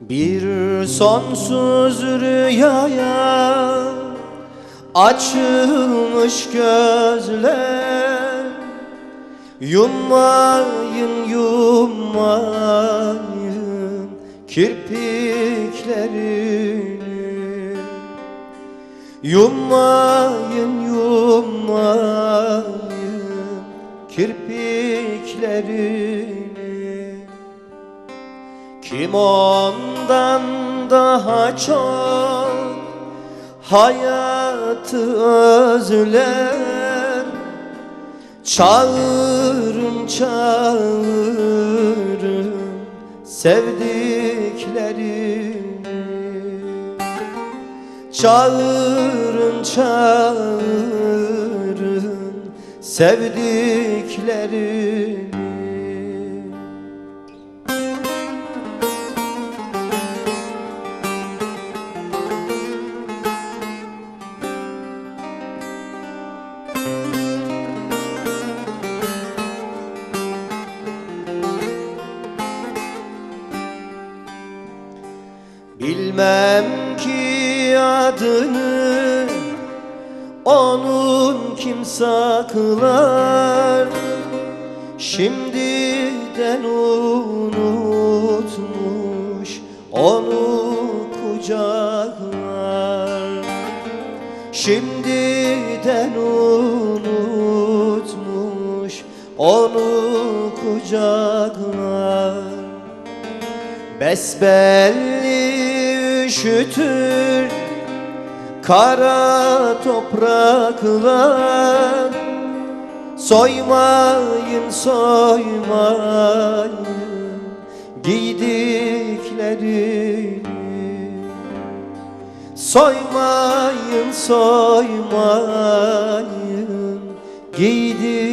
Bir sonsuz rüyaya açılmış gözler. Yummayın yummayın kirpiklerini. Yummayın yummayın kirpiklerini. Kim ondan daha çok hayatı özler? Çağırın çağırın sevdiklerini Çağırın çağırın sevdiklerini Bilmem ki adını onun kim saklar? Şimdiden unutmuş onu kucaklar. Şimdiden unutmuş onu kucaklar. Besbelli üşütür kara topraklar Soymayın soymayın giydiklerini Soymayın soymayın giydiklerini